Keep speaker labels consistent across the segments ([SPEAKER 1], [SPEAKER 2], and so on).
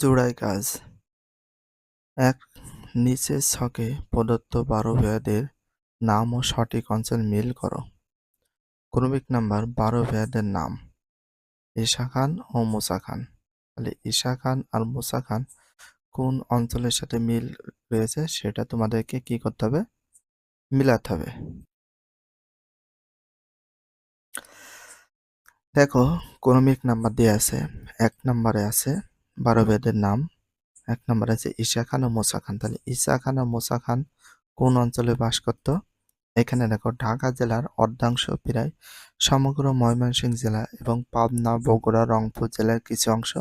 [SPEAKER 1] জোড়ায় কাজ। এক নিচের ছকে প্রদত্ত বারো ভেয়াদের নাম ও সঠিক অঞ্চল মিল করো। ক্রমিক নাম্বার, বারো ভেয়াদের নাম। ঈশা খান ও মুসা খান। তাহলে ঈশা খান আর মুসা খান কোন অঞ্চলের সাথে মিল রয়েছে সেটা তোমাদেরকে কি করতে হবে? মিলাতে হবে। দেখো, ক্রমিক নাম্বার দিয়ে আছে। এক নাম্বারে আছে বারো ভেদের নাম। এক নম্বরে আছে ঈশা খান ও মোসা খান। তাহলে ঈশা খান ও মোসা খান কোন অঞ্চলে বাস করত? এখানে দেখো ঢাকা জেলার অর্ধাংশ প্রায় সমগ্র ময়মনসিংহ জেলা এবং পাবনা, বগুড়া, রংপুর জেলার কিছু অংশ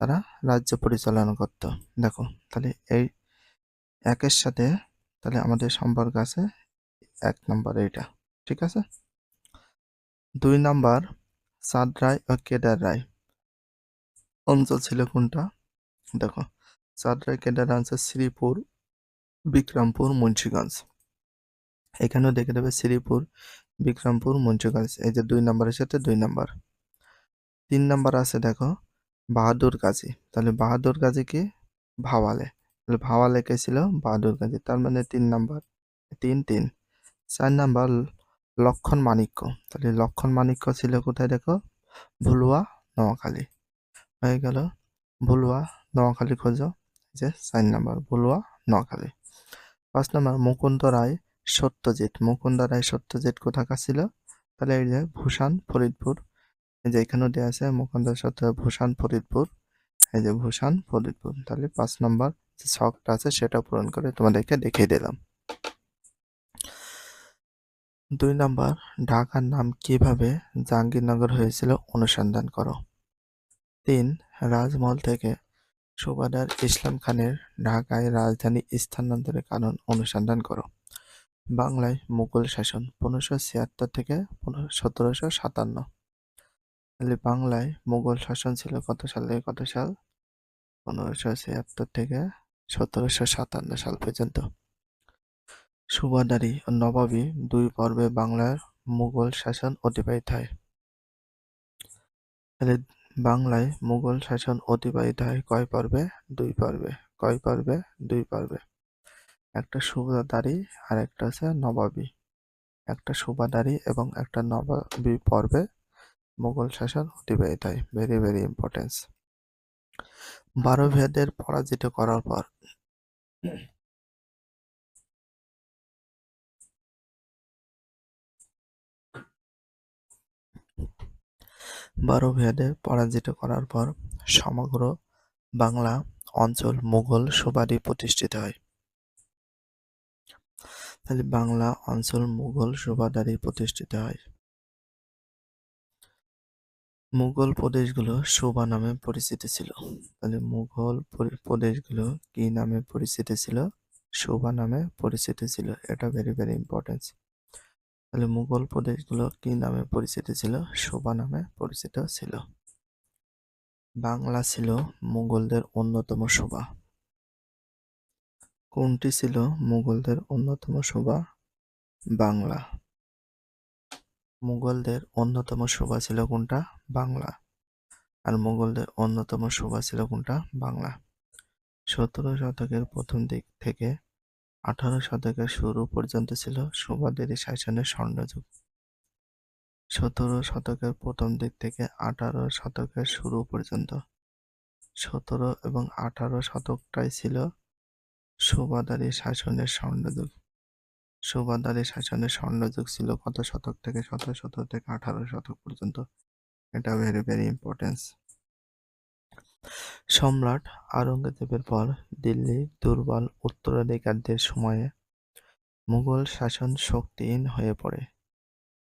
[SPEAKER 1] তারা রাজ্য পরিচালনা করত। দেখো তাহলে এই একের সাথে তাহলে আমাদের সম্পর্ক আছে এক নম্বর এইটা, ঠিক আছে? দুই নাম্বার সাদ রায় ও কেদার রায়। অঞ্চল ছিল কোনটা? দেখো রায় কেদার অঞ্চল শ্রীপুর, বিক্রমপুর, মুন্সিগঞ্জ। এখানেও দেখে দেবে শ্রীপুর, বিক্রমপুর, মুন্সিগঞ্জ। এই যে দুই নম্বরের সাথে দুই নাম্বার। তিন নাম্বার আছে, দেখো, বাহাদুর গাজী। তাহলে বাহাদুর গাজী কি? ভাওয়ালে। তাহলে ভাওয়ালে কে ছিল? বাহাদুর গাজী। তার মানে তিন নাম্বার, তিন তিন। চার নাম্বার, লক্ষণ মাণিক্য। তাহলে লক্ষণ মাণিক্য ছিল কোথায়, দেখো? ভুলুয়া, নোয়াখালী। হয়ে গেল ভুলুয়া নোয়াখালী খোঁজো। যে চার নাম্বার ভুলুয়া নোয়াখালী। পাঁচ নাম্বার, মুকুন্দ রায়, সত্যজিৎ। মুকুন্দ রায়, সত্যজিৎ কোথাকার ছিল তাহলে এই যে ভূষাণ, ফরিদপুর। এই যে এখানেও দেওয়া আছে, মুকুন্দ সত্য ভূষাণ, ফরিদপুর। এই যে ভূষাণ, ফরিদপুর। তাহলে পাঁচ নম্বর যে ছকটা আছে, সেটা পূরণ করে তোমাদেরকে দেখিয়ে দিলাম। দুই নম্বর, ঢাকার নাম কীভাবে জাহাঙ্গীরনগর হয়েছিল অনুসন্ধান করো। তিন রাজমহল থেকে সুবাদার ইসলাম খানের ঢাকায় রাজধানী স্থানান্তরের কারণ অনুসন্ধান করো। বাংলায় মুঘল শাসন পনেরোশো ছিয়াত্তর থেকে সতেরোশো সাতান্ন। তাহলে বাংলায় মুঘল শাসন ছিল কত সাল থেকে কত সাল? পনেরোশো ছিয়াত্তর থেকে সতেরোশো সাতান্ন সাল পর্যন্ত। সুবাদারি ও নবাবী দুই পর্বে বাংলার মুঘল শাসন অতিবাহিত হয়। বাংলায় মুঘল শাসন অতিবাহিত হয় কয় পর্বে? দুই পর্বে। কয় পর্বে? দুই পর্বে। একটা সুবাদারি আর একটা আছে নবাবী। একটা সুবাদারি এবং একটা নবাবী পর্বে মুঘল শাসন অতিবাহিত হয়। ভেরি ভেরি ইম্পর্টেন্স বারো ভেদের পরাজিত করার পর বারো ভেদে পরাজিত করার পর সমগ্র বাংলা অঞ্চল মুঘল সুবাদী প্রতিষ্ঠিত হয়। তাহলে বাংলা অঞ্চল মুঘল সুবাদারি প্রতিষ্ঠিত হয়। মুঘল প্রদেশগুলো সুবা নামে পরিচিত ছিল। তাহলে মুঘল প্রদেশগুলো কি নামে পরিচিত ছিল? সুবা নামে পরিচিত ছিল। এটা ভেরি ভেরি ইম্পর্টেন্স তাহলে মুঘল প্রদেশগুলো কি নামে পরিচিত ছিল? শোভা নামে পরিচিত ছিল। বাংলা ছিল মুঘলদের অন্যতম শোভা। কোনটি ছিল মুঘলদের অন্যতম শোভা? বাংলা। মুঘলদের অন্যতম শোভা ছিল কোনটা? বাংলা। আর মুঘলদের অন্যতম শোভা ছিল কোনটা? বাংলা। সতেরো শতকের প্রথম দিক থেকে আঠারো শতকের শুরু পর্যন্ত ছিল সুবাদের শাসনের স্বর্ণযুগ। সতেরো শতকের প্রথম দিক থেকে আঠারো শতকের শুরু পর্যন্ত। সতেরো এবং আঠারো শতকটাই ছিল সুবাদারি শাসনের স্বর্ণযুগ। সুবাদারি শাসনের স্বর্ণযুগ ছিল কত শতক থেকে সতেরো শতক থেকে আঠারো শতক পর্যন্ত? এটা ভেরি ভেরি ইম্পর্টেন্স সম্রাট আওরঙ্গজেবের পর দিল্লি দুর্বল উত্তরাধিকারদের সময়ে মুঘল শাসন শক্তিহীন হয়ে পড়ে।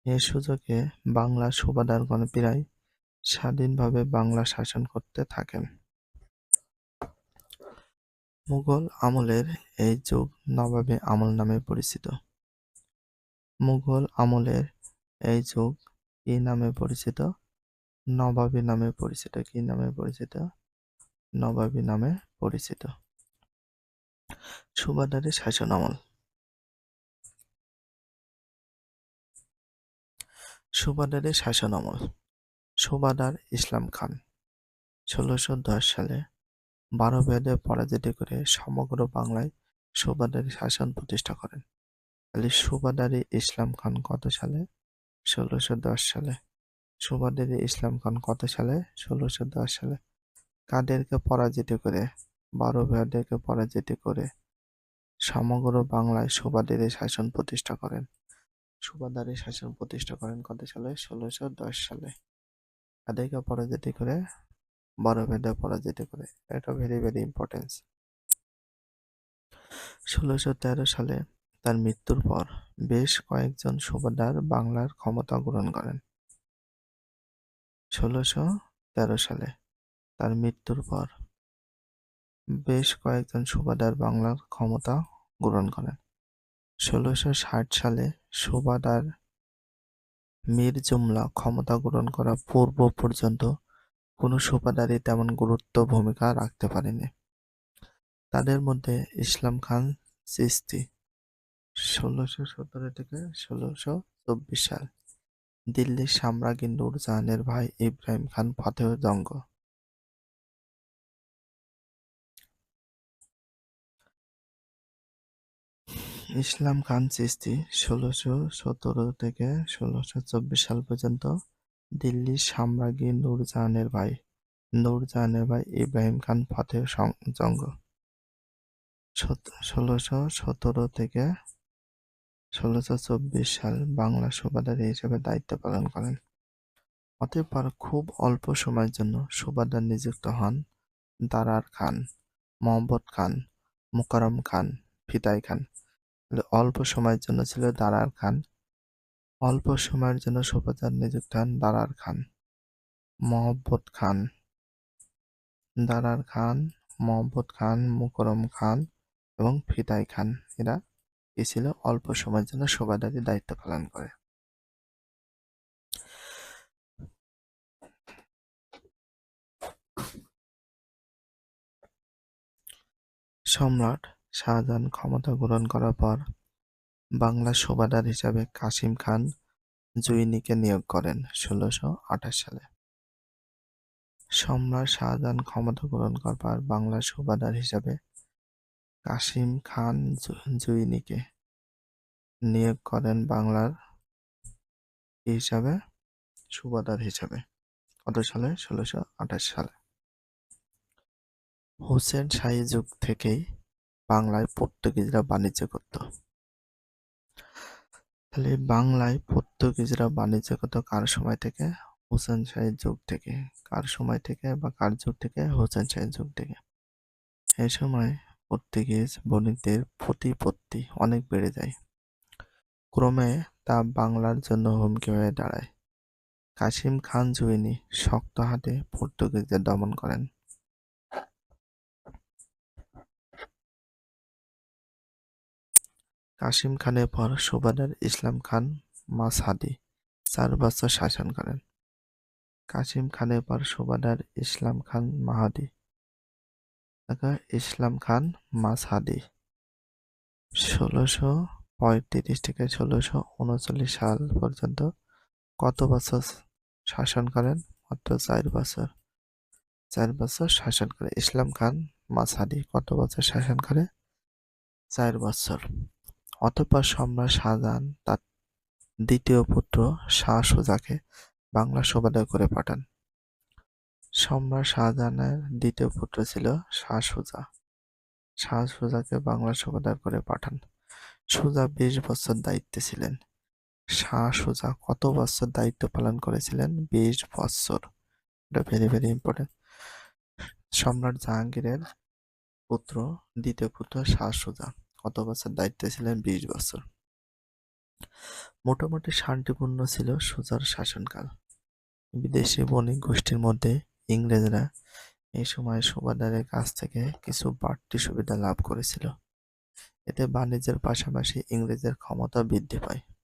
[SPEAKER 1] এ সুযোগে বাংলা সুবাদারগণ প্রায় স্বাধীনভাবে বাংলা শাসন করতে থাকেন। মুঘল আমলের এই যুগ নবাবী আমল নামে পরিচিত। মুঘল আমলের এই যুগ কি নামে পরিচিত? নবাবী নামে পরিচিত, কি নামে পরিচিত? নবাবী নামে পরিচিত। সুবাদারের শাসন আমল। সুবাদারের শাসন আমল। সুবাদার ইসলাম খান। ষোলোশো দশ সালে বারো বেদে পরাজিত করে সমগ্র বাংলায় সুবাদারি শাসন প্রতিষ্ঠা করেন। তাহলে সুবাদারি ইসলাম খান কত সালে? ষোলোশো দশ সালে। সুবাদারি ইসলাম খান কত সালে? ষোলোশো দশ সালে। কাদেরকে পরাজিত করে, বারো বেদেরকে পরাজিত করে সমগ্র বাংলায় সুবাদারি শাসন প্রতিষ্ঠা করেন। সুবাদারি শাসন প্রতিষ্ঠা করেন কত সালে? ষোলোশো দশ সালে। কাদেরকে পরাজিত করে বড় ভেদে পরাজিত করে। এটা ভেরি ভেরি ইম্পর্টেন্স ষোলোশো তেরো সালে তার মৃত্যুর পর বেশ কয়েকজন সুবাদার বাংলার ক্ষমতা গ্রহণ করেন। ষোলোশো তেরো সালে তার মৃত্যুর পর বেশ কয়েকজন সুবাদার বাংলার ক্ষমতা গ্রহণ করেন। ষোলোশো ষাট সালে সুবাদার মীর জুমলা ক্ষমতা গ্রহণ করা পূর্ব পর্যন্ত কোনো সুবাদারই তেমন গুরুত্ব ভূমিকা রাখতে পারেনি। তাদের মধ্যে ইসলাম খান চিস্তি ষোলোশো সতেরো থেকে ষোলোশো চব্বিশ সাল দিল্লির সাম্রাজ্ঞী নূরজাহানের ভাই ইব্রাহিম খান ফতেহ জঙ্গ। ইসলাম খান চিস্তি ষোলোশো সতেরো থেকে ষোলোশো চব্বিশ সাল পর্যন্ত দিল্লির সাম্রাজ্ঞী নূরজাহানের ভাই নূরজাহানের ভাই ইব্রাহিম খান ফতেহ জঙ্গ। ষোলোশো সতেরো থেকে ষোলোশো চব্বিশ সাল বাংলা সুবাদার হিসেবে দায়িত্ব পালন করেন। অতঃপর খুব অল্প সময়ের জন্য সুবাদার নিযুক্ত হন দারার খান, মোহাম্মদ খান মুকারম খান, ফিতাই খান। অল্প সময়ের জন্য ছিল দারার খান। অল্প সময়ের জন্য সুবাদার নিযুক্ত হন দারার খান মোহাম্মদ খান। দারার খান মোহাম্মদ খান, মুকরম খান এবং ফিদাই খান, এরা কি ছিল অল্প সময়ের জন্য সুবাদারি দায়িত্ব পালন করে। সম্রাট শাহজাহান ক্ষমতা গ্রহণ করার পর বাংলার সুবাদার হিসাবে কাসিম খান জুইনিকে নিয়োগ করেন ষোলোশো আঠাশ সালে। সম্রাট শাহজাহান ক্ষমতা গ্রহণ করার পর বাংলার সুবাদার হিসাবে কাসিম খান জুইনিকে নিয়োগ করেন বাংলার হিসাবে, সুবাদার হিসাবে। কত সালে? ষোলোশো আঠাশ সালে। হোসেন শাহী যুগ থেকেই বাংলায় পর্তুগিজরা বাণিজ্য করত। তাহলে বাংলায় পর্তুগিজরা বাণিজ্য করত কার সময় থেকে? হোসেন শাহীর যুগ থেকে। কার সময় থেকে বা কার যুগ থেকে? হোসেন শাহীর যুগ থেকে। এই সময় পর্তুগিজ বণিকদের প্রতিপত্তি অনেক বেড়ে যায়। ক্রমে তা বাংলার জন্য হুমকি হয়ে দাঁড়ায়। কাসিম খান জুইনি শক্ত হাতে পর্তুগিজদের দমন করেন। কাসিম খানের পর সুবাদার ইসলাম খান মাসহাদি, চার বছর শাসন করেন। কাসিম খানের পর সুবাদার ইসলাম খান মাহাদি ইসলাম খান মাসহাদি। ষোলোশো পঁয়ত্রিশ থেকে ষোলোশো উনচল্লিশ সাল পর্যন্ত কত বছর শাসন করেন? মাত্র চার বছর। চার বছর শাসন করে। ইসলাম খান মাসহাদি কত বছর শাসন করে? চার বছর। অতঃপর সম্রাট শাহজাহান তার দ্বিতীয় পুত্র শাহ সুজাকে বাংলা সুবাদার করে পাঠান। সম্রাট শাহজাহানের দ্বিতীয় পুত্র ছিল শাহ সুজা। শাহ সুজাকে বাংলা সুবাদার করে পাঠান। সুজা বিশ বছর দায়িত্বে ছিলেন। শাহ সুজা কত বছর দায়িত্ব পালন করেছিলেন? বিশ বছর। এটা ভেরি ভেরি ইম্পর্টেন্ট সম্রাট জাহাঙ্গীরের পুত্র, দ্বিতীয় পুত্র শাহ সুজা। কত বছর দায়িত্বে ছিলেন বিশ বছর। মোটামুটি শান্তিপূর্ণ ছিল সুজার শাসনকাল। বিদেশি বণিক গোষ্ঠীর মধ্যে ইংরেজরা এই সময় সুবাদারের কাছ থেকে কিছু বাড়তি সুবিধা লাভ করেছিল। এতে বাণিজ্যের পাশাপাশি ইংরেজের ক্ষমতা বৃদ্ধি পায়।